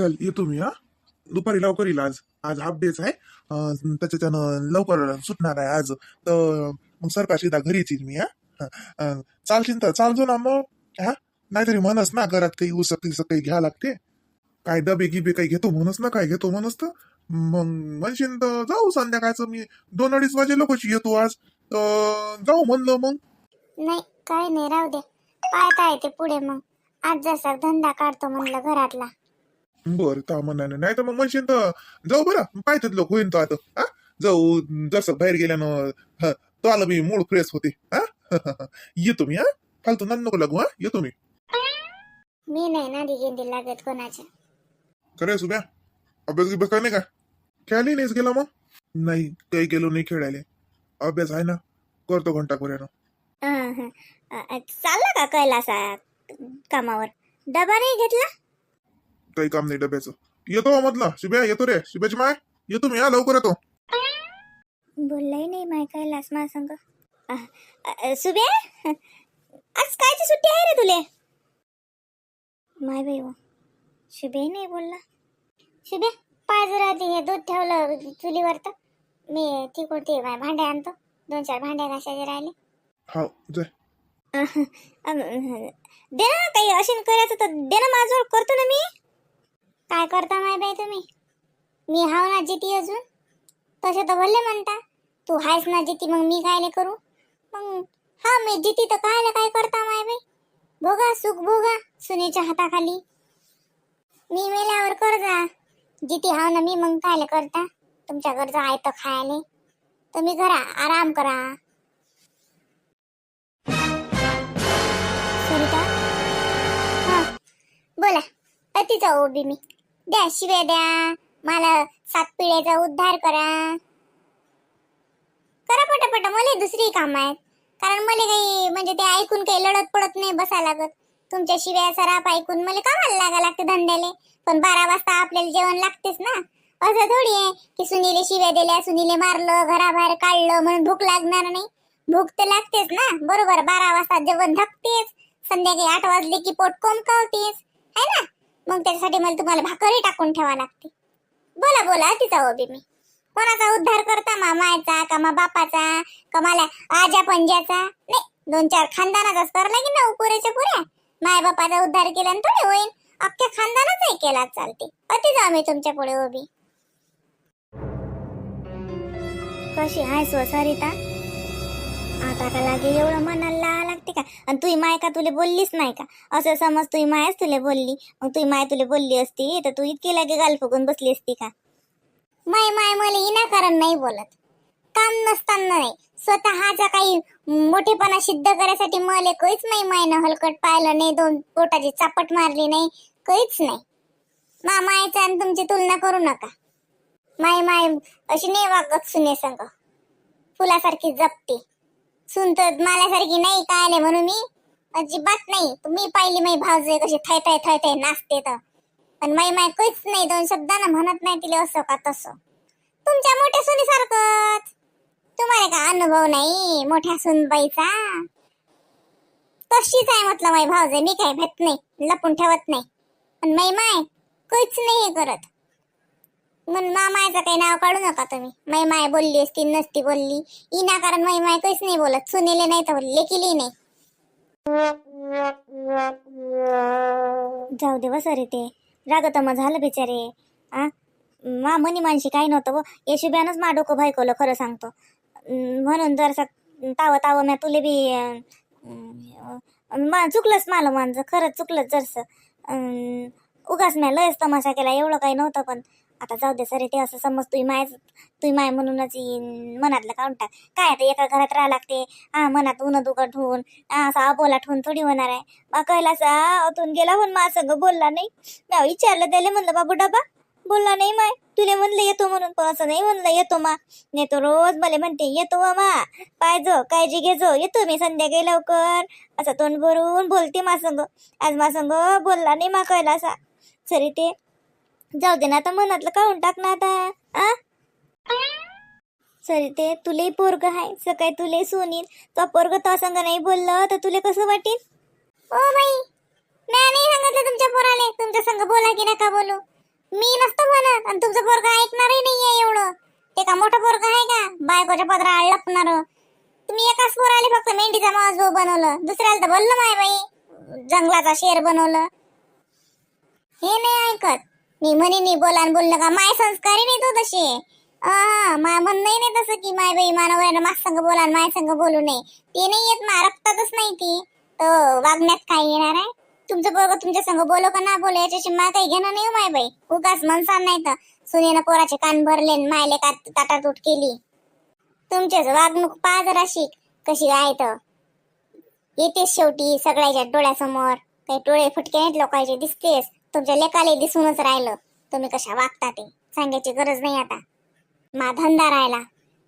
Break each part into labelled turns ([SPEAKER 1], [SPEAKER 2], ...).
[SPEAKER 1] चल येतो मी हा. दुपारी लवकर येईल आज. आज हाफ डेच आहे. अं, त्याच्यानं लवकर सुटणार आहे आज. तर मग सरकार सीधा घरीच येईल मी हा. अं, चालशील तर चालजो ना मग हा. नाहीतरी म्हणस ना घरात काही उसक तिसक काही घ्या लागते. काय डबे गिबे काही घेतो म्हणस ना काय घेतो म्हणस तर. मग म्हणशील तर जाऊ संध्याकाळचं मी दोन अडीच वाजे लोकची येतो आज. तर जाऊ म्हणलं मग.
[SPEAKER 2] नाही काय नाही राहू दे. पाहता येते पुढे मग. आज जसा धंदा काढतो म्हणलं घरातला.
[SPEAKER 1] बरं म्हणाने नाही तर मग म्हणशील तर जाऊ बरं पाहिजेत लोक होईन तो आता. हा? जाऊ जसं बाहेर गेल्यानं तो आला मी मूड फ्रेश होते. हा? येतो मी हा? फालतू नन नको लागू हा? येतो मी.
[SPEAKER 2] मी नाही नादी गेंदी लागत कोणाच्या.
[SPEAKER 1] करे सुब्या अभ्यास गिभ्यास काय नाही का? खेळायला नाहीच गेला मग? नाही काही गेलो नाही खेळायला. अभ्यास आहे ना करतो घंटा पर्यंत
[SPEAKER 2] अं, हं. अं, चालला का कैलासा कामावर? डबा नाही घेतला?
[SPEAKER 1] काही काम नाही डब्याचं. येतो मधला. शिब्या येतो रे. शिब्याची माय. येतो मी हा लवकर येतो.
[SPEAKER 2] बोललाही नाही माय कैलास मा संग. सुबे आज कायची सुट्टी आहे रे तुले. माय बाई व. शुभे नाही बोलला. शुभे पाय जरा हे दूध ठेवलं चुलीवर तर. मी ती कोणती माय भांडे आणतो. दोन चार भांडे घासायचे राहिले.
[SPEAKER 1] हा जाय.
[SPEAKER 2] अं, अं, दे ना काही अशी करायचं तर दे ना माझ्यावर करतो ना मी. काय करता माय बाई तुम्ही? मी हाव ना जिती अजून. तसे तर भले म्हणता. तू हायस ना जिती मग मी कायले करू? मग हा मी जिती तर कायला काय करता माय बाई? भोगा सुख भोगा सुनेच्या हाताखाली. मी मेल्यावर कर जा जिती हाव ना मी मग कायला करता? तुमच्या घरचं आहे तर खायले. तुम्ही करा आराम करा. सरिता हा बोला. अतिचा ओबी मी. द्या शिव्या द्या. मला सात पिढ्याचा उद्धार करा. करा पटापट. मला दुसरी काम आहेत. कारण मला काही म्हणजे ते ऐकून काही लढत पडत नाही बसा लागत. तुमच्या शिव्या सराप ऐकून मला कामाला लागा लागते धंद्याले? पण बारा वाजता आपल्याला जेवण लागतेच ना. असं थोडी आहे की सुनीले शिव्या दिल्या सुनीले मारलं घराबाहेर काढलं म्हणून भूक लागणार नाही. भूक तर लागतेच ना. बरोबर बारा वाजता जेवण धकतेच संध्याकाळी आठ वाजले की पोट कोंबकावतेस है ना? मग त्याच्यासाठी मला तुम्हाला भाकरी टाकून ठेवा लागते. बोला बोला तिचा ओबी मी. कोणाचा उद्धार करता? मा मायचा का मा बापाचा? का मला आजा पंजाचा नाही दोन चार खानदानाचाच करला की ना पुरेच्या पुऱ्या. माय बापाचा उद्धार केला थोडे होईल अख्ख्या खानदानाचाही केला चालते. अति जाऊ मी तुमच्यापुढे उभी. कशी हाय स्वसरिता? आता का लागे एवढं मनाला लावा लागते का? आणि तुही माय का तुले बोललीच नाही का? असं समज तुही मायच तुले बोलली मग तुही माय तुला बोलली असती तर तू इतकी लागे गाल फुगून बसली असती का? माय माय मला इनाकारण नाही बोलत. काम नसताना नाही. स्वतःचा काही मोठेपणा सिद्ध करायसाठी मला काहीच नाही मायनं हलकट पाहिलं नाही दोन पोटाची चापट मारली नाही काहीच नाही. मा मायचा आणि तुमची तुलना करू नका. माय माय अशी नाही वागत सुने संग फुलासारखी जपते. सुन तर माल्यासारखी नाही काय नाही म्हणून मी? अजिबात नाही. तुम्ही पाहिली माई भावजे कशी थय थय थय थय नाचते तर. पण माई माय काहीच नाही दोन शब्दानं म्हणत नाही तिला असं का तसं. तुमच्या मोठ्या सुनीसारखंच. तुम्हाला का अनुभव नाही मोठ्या सुनबाईचा? तशीच आहे म्हटलं माई भावजे मी काय भेट नाही लपून ठेवत नाही. पण माई माय काहीच नाही हे करत. म्हणून मामायचं काही नाव काढू नका तुम्ही. माई माय बोलली असती नसती बोलली. इना कारण माई माय काहीच नाही बोलत. सुनेले नाही तर लेखिली नाही. जाऊ दे सर रे ते. रागत मग झालं बिचारे. आ? मा मनी मानशी काही नव्हतं व येशुब्यानंच मा डोकं भयकवलं खरं सांगतो. म्हणून जरसं तावं तावं म्या तुले बी मा चुकलंच मला माझं खरंच चुकलंच जरसं. उगाच म्या लयच तमाशा केला. एवढं काही नव्हतं पण. आता जाऊ दे सर ते असं समज तुम्ही माय तुम्ही माय म्हणूनच येईन मनातलं काढून टाक. काय आता एका घरात राहा लागते? हा मनात ऊन दुखत ठेवून असा अबोला ठेवून थोडी होणार आहे. बा कैलासा अतून गेला पण मा संग बोलला नाही. म्या विचारलं त्याला म्हणलं बाबू डबा बोलला नाही माय. तुले म्हणलं येतो म्हणून पण असं नाही म्हणलं येतो मा. नाही तो रोज मला म्हणते येतो वा मा. पाहिजो काळजी घेजो येतो मी संध्याकाळी लवकर. असं तोंड भरून बोलते मा संग. आज मा संग बोलला नाही मा कैलासा. सरी ते जाऊ दे ना आता मनातलं काढून टाक ना आता आ? सरी ते तुले पोरग आहे सकाळी तुले सोनील तो पोरग तो संग नाही बोललं तर तुले कसं वाटेल? ओ बाई मी नाही सांगितलं तुमच्या पोराले तुमच्या संग बोला की नका बोलू. मी नसतो म्हणत आणि तुमचं पोरग ऐकणारही नाहीये एवढं. ते का मोठं पोरग आहे का? बायकोच्या पदरा लपणार. तुम्ही एकाच पोराले फक्त मेंढीचा मांस भाऊ बनवलं दुसऱ्याला तर बोललं माय बाई जंगलाचा शेर बनवलं. हे नाही ऐकत. मी म्हणे नाही बोला आणि बोललं का? माय संस्कारी नाही तो तसे. माय म्हण नाही नाही तसं की माय बाई मानव मास संग बोला माय संग बोलू नये. ते नाही येत मा रक्तातच नाही ती. तर वागण्यात काय येणार आहे? तुमचं पोरग तुमच्या संग बोलो का ना बोलो याच्याशी मला काही घेणं नाही हो माय बाई. उगाच म्हणसान नाही तर. सुनेनं पोराचे कान भरले आणि मायले का ताटातूट केली. तुमच्याच वागणूक पा जरा शिक कशी आहे तर. येतेस शेवटी सगळ्याच्या डोळ्यासमोर. काही डोळे फुटके आहेत लोकांचे दिसतेस. तुमच्या लेकाले दिसूनच राहिलं. तुम्ही कशा वागता ते? सांगायची गरज नाही आता. मा धंदा राहिला.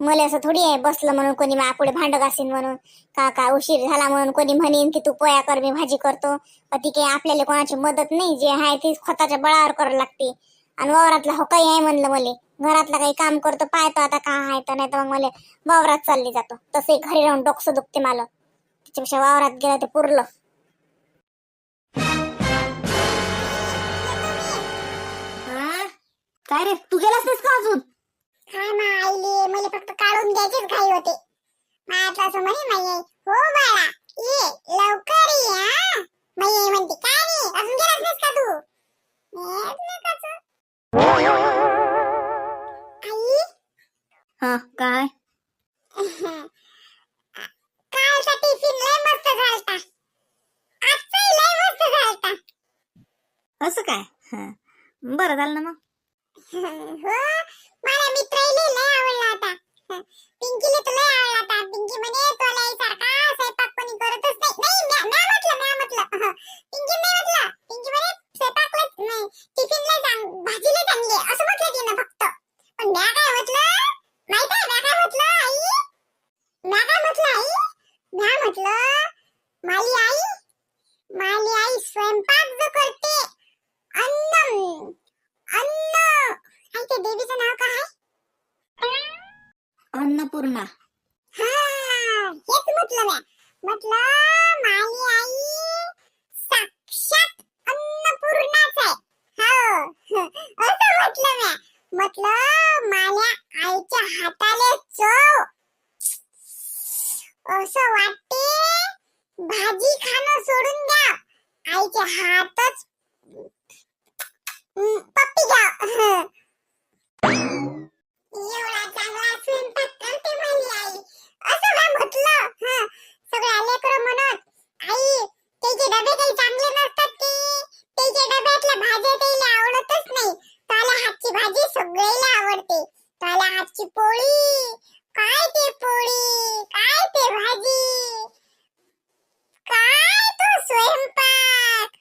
[SPEAKER 2] मला असं थोडी आहे बसलं म्हणून कोणी मा पुढे भांड घासीन म्हणून. का का उशीर झाला म्हणून कोणी म्हणेन की तू पोया कर मी भाजी करतो. ती काही आपल्याला कोणाची मदत नाही जे आहे ती स्वतःच्या बळावर करावं लागते. आणि वावरातला हो काही आहे म्हणलं मले. घरातलं काही काम करतो पाहतो आता का आहे तर नाही तर मग मला वावरात चालली जातो. तसे घरी राहून डोकसं दुखते मला. त्याच्यापेक्षा वावरात गेला ते पुरलं. काय रे? तू गेलास नाहीस का अजून?
[SPEAKER 3] काय मा आईले मला फक्त काढून द्यायचीच घाई होते. माझं असं म्हणे माये. हो बाळा ये लवकर ये हा. माये म्हणते काय रे अजून गेलास नाहीस का तू? का? आई?
[SPEAKER 2] हा काय?
[SPEAKER 3] कालचा टिफिन लय मस्त झालता. आजचाही लय मस्त झालता.
[SPEAKER 2] असं काय? हा. बरं झालं ना मग.
[SPEAKER 3] हो मला मित्राला लय आवडला होता पिंकीला तर लय आवडला होता पिंकी म्हणे तुला सारखा स्वयंपाक कोणी करतच नाही नाही म्या म्या म्हटलं म्या म्हटलं पिंकी नाही म्हटलं पिंकी म्हणे स्वयंपाकला नाही टिफिनला चांग भाजीला चांगली आहे असं म्हटलं तिनं फक्त पण म्या काय म्हटलं माहीत आहे म्या काय म्हटलं आई म्या काय म्हटलं आई म्या म्हटलं माली आई माली आई स्वयंपाक जो करते अन्नम अन्न काय ते देवीचं नाव काय आहे?
[SPEAKER 2] अन्नपूर्णा
[SPEAKER 3] हा हेच म्हटलं म्या म्हटलं आई साक्षात अन्नपूर्णाच आहे. हो, हो असं म्हटलं म्या म्हटलं माझ्या आईच्या हाताले चव असं वाटते भाजी खाणं सोडून द्या. आईचे हातच पप्पी घ्या. एवढा चांगला स्वयंपाक करते माझी आई. असं काय म्हटलं? हं. म्हणत आई त्याचे डबे काही चांगले नसतात ते त्याच्या डब्यातल्या भाज्या त्याला आवडतच नाही त्याला हातची भाजी सगळ्याला आवडते. त्याला हातची पोळी काय ते पोळी काय ते भाजी काय तो स्वयंपाक.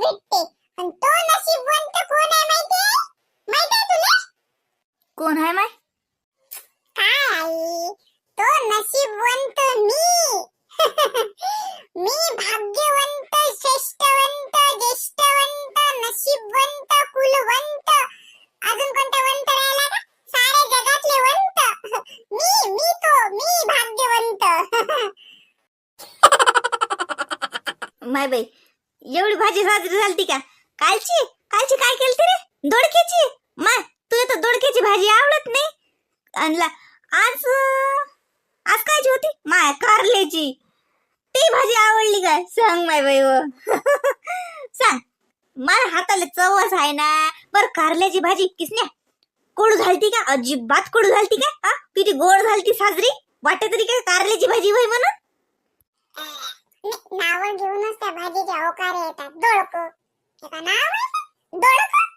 [SPEAKER 3] भेटते. आणि तो नशीबवंत कोण आहे माहितीये माहीत आहे तुला?
[SPEAKER 2] कोण आहे माय?
[SPEAKER 3] काय? आई तो नशीबवंत मी. मी भाग्यवंत श्रेष्ठवंत ज्येष्ठवंत नशीबवंत कुलवंत. अजून कोणता वंत राहिला का? सारे जगातले वंत. मी मी तो मी भाग्यवंत.
[SPEAKER 2] माय बाई एवढी भाजी साजरी झालती का? कालची? कालची काय केलती रे? दोडक्याची? दोडक्याची भाजी आवडत नाही. आणला आज आज कायची होती? माय कारल्याची. ती भाजी आवडली काय सांग माय बाई हो. सांग. मला हाताला चवच आहे ना. बर कारल्याची भाजी किसण्या. कोड झालती का? अजिबात कोडू झालती का? हा? किती गोड झालती साजरी. वाटत तरी काय कारल्याची भाजी होय म्हणून?
[SPEAKER 3] नाव घेऊनच त्या भाजीचे अवकार येतात. दोडक. नाव दोडक?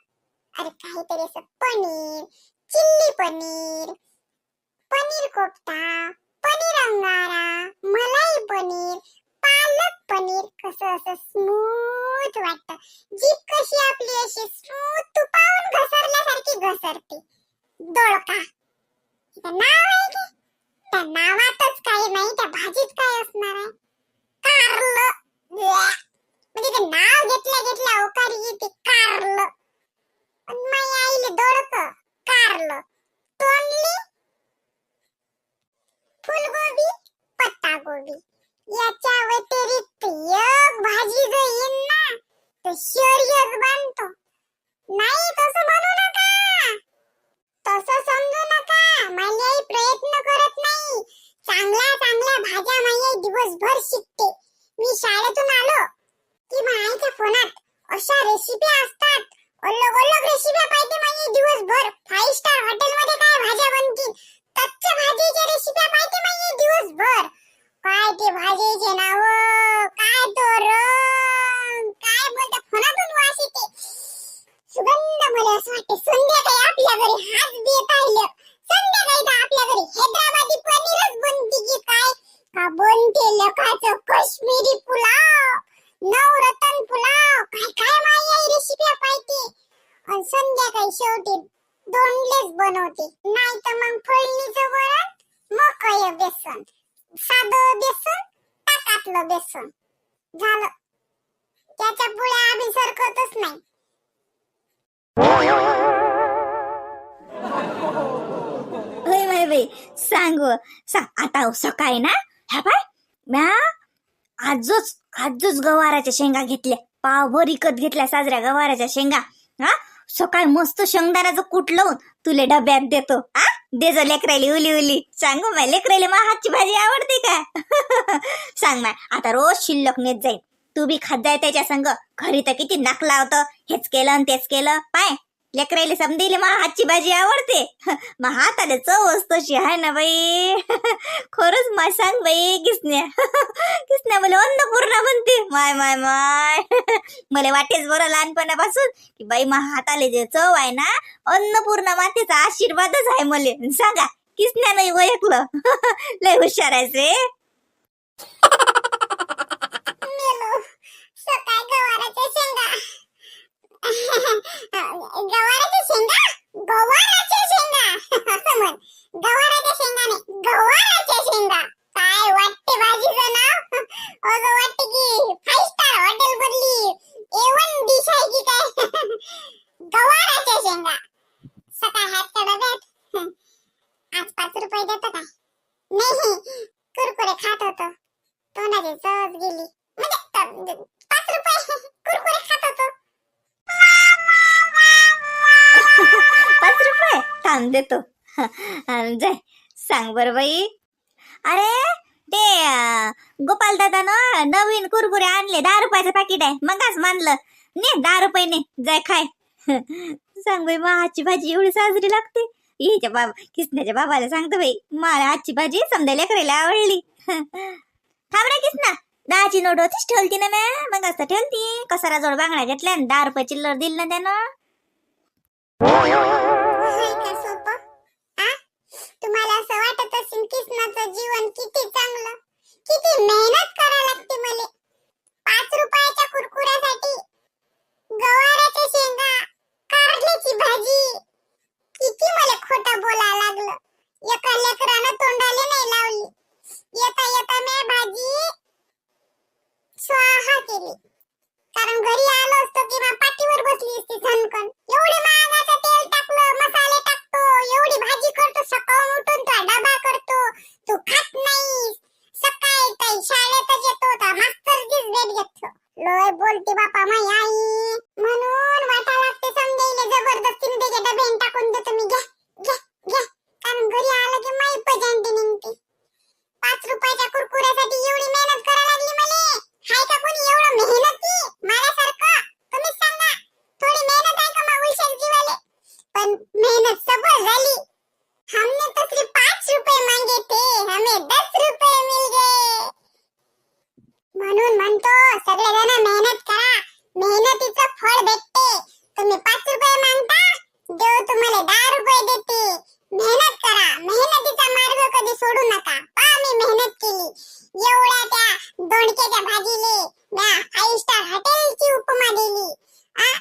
[SPEAKER 3] अरे काहीतरी असं पनीर चिल्ली पनीर पनीर कोफ्ता पनीर अंगारा मलाई पनीर पालक पनीर. कसं असं स्मूथ वाटत. जीभ कशी आपली अशी स्मूथ तुपावून घसरल्यासारखी घसरते दोडका इथं नाव आहे की त्या नावातच काही नाही त्या भाजीत काय असणार आहे कारलं म्हणजे ते नाव घेतल्या घेतल्या अवकारी येते कारलं पण माझ्या आईले दोडक कारलं तोंडली फुलगोबी पत्ता याच्या व्यतिरिक्त एक भाजी जर येईल ना तर शर्यत बांधतो नाही तसं बनू नका. तसं समजू नका. माझी आई प्रयत्न करत नाही. चांगल्या चांगल्या भाज्या माझी आई दिवसभर शिकते. मी शाळेतून आलो की माझ्या फोनात अशा रेसिपी असतात. अलग अलग रेसिपी पाहिजे माझी दिवसभर. फाईव्ह स्टार हॉटेल मध्ये काय भाज्या बनतील? कच्च्या भाजीच्या रेसिपी पाहिजे माझी दिवसभर काय ते भाजीचे नाव काय तो रंग काय बोलता फोनातून वास येते सुगंध मला असं वाटते संध्याकाळी आपल्या घरी हाच देत राहिलं संध्याकाळी तर आपल्या घरी हैदराबादी पनीरच बनते की काय का बनते लकाचं काश्मीरी पुलाव नवरत्न पुलाव काय काय माझी रेसिपी पाहिजे आणि संध्याकाळी शेवटी दोनलेच बनवते नाही तर वरण मकय बेसन साधं बेसन ताकातलं बेसन. झालं. त्याच्या पुढे आम्ही सरकतच नाही.
[SPEAKER 4] होय माय बाई सांग व. सांग. आता सकाळी ना ह्या पाय म्या आजच आजच गवाराच्या शेंगा घेतल्या. पावभर इकत घेतल्या साजऱ्या गवाराच्या शेंगा. हा? सकाळी मस्त शेंगदाण्याचं कूट लावून तुले डब्यात देतो. हा? दे जो लेकरायली उली उली. सांगू हो, माय लेकरायली मा हातची भाजी आवडते का? सांग माय. आता रोज शिल्लक नेत जाईल तू बी खात जाय त्याच्या संग. घरी तर किती नाक लावतं हेच केलं आणि तेच केलं. पाय. लेकरायले समजेले मा हातची भाजी आवडते. मग हाताला चव असतो आहे ना बाई. खरंच माय सांग बाई किसन्या किसन्या मला अन्नपूर्णा म्हणते. माय माय माय. मला वाटेच बरं लहानपणापासून की बाई मा हाताले जे चव आहे ना अन्नपूर्णा मातेचा आशीर्वादच आहे मले. सांगा किसन्या नाही ओळखलं लय हुशार आहेस रे.
[SPEAKER 3] गवाराच्या शेंगा. गवाराच्या शेंगा? गवाराच्या शेंगा. असं म्हण. गवाराच्या शेंगा नाही गवाराच्या शेंगा. काय वाटते भाजीचं नाव? अगं वाटते की फाईव्ह स्टार हॉटेल डिश आहे की काय? सांग देतो.
[SPEAKER 4] जय सांग बर बाई. अरे ते गोपाल दादा ना नवीन कुरकुरे आणले दहा रुपयाचं पाकिट आहे. मगाच मानलं. ने दहा रुपये ने जाय खाय. सांग बाई मग आजची भाजी एवढी साजरी लागते. हिच्या बाबा किसण्याच्या बाबाला सांगतो बाई मला आजची भाजी समजा करायला आवडली. थांब रे किसना. दहाची नोट होतीच ठेवती ना मॅ मग असं ठेवती कसारा जोड बांगडा घेतल्या दहा रुपये चिल्लर दिल ना त्यानं.
[SPEAKER 3] हाय का सोपं. आ? तुम्हाला असं वाटत असेल कृष्णाचं जीवन किती चांगलं. किती मेहनत करा लागते मला पाच रुपयाच्या कुरकुऱ्यासाठी गवाराच्या शेंगा कारल्याची भाजी किती मला खोटं बोला लागलं एका लेकरानं तोंडाले नाही लावली येता येता मी भाजी स्वाहा केली कारण घरी आलो असतो किंवा पाठीवर बसली असती झणकण एवढे महागाचं तेल टाकलं मसाले टाकतो एवढी भाजी करतो सकाळून उठून तो डबा करतो तू खात नाही सकाळी काही शाळेतच येतो तर मास्तरचीच भेट घेतो लोय बोलते बापा माई आई म्हणून वाटा लागते समजायला जबरदस्तीने त्याच्या डब्यान टाकून देतो मी घ्या घ्या घ्या कारण घरी आलं की माई पजांटी निघते पाच रुपयाच्या कुरकुऱ्यासाठी एवढी मेहनत करा लागली मले हाय का कोणी एवढं मेहनती माझ्यासारखं तुम्हीच सांगा थोडी मेहनत आहे का मग उलशेल जीवाले पण मेहनत सफल झाली हमने तो सिर्फ पाच रुपए मांगे थे हमें दस रुपए मिल गए म्हणून म्हणतो सगळेजण मेहनत करा. मेहनतीचं फळ भेटते. तुम्ही पाच रुपये मागता देव तुम्हाला दहा रुपये देते. मेहनत करा. मेहनतीचा मार्ग कधी सोडू नका. पा मी मेहनत केली. एवढ्या त्या दोडक्याच्या भाजीले म्या फाईव्ह स्टार हॉटेलची उपमा दिली. आ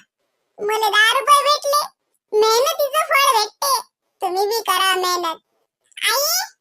[SPEAKER 3] मला दहा रुपये भेटले. मेहनतीचं फळ भेटते. तुम्ही बी करा मेहनत. आई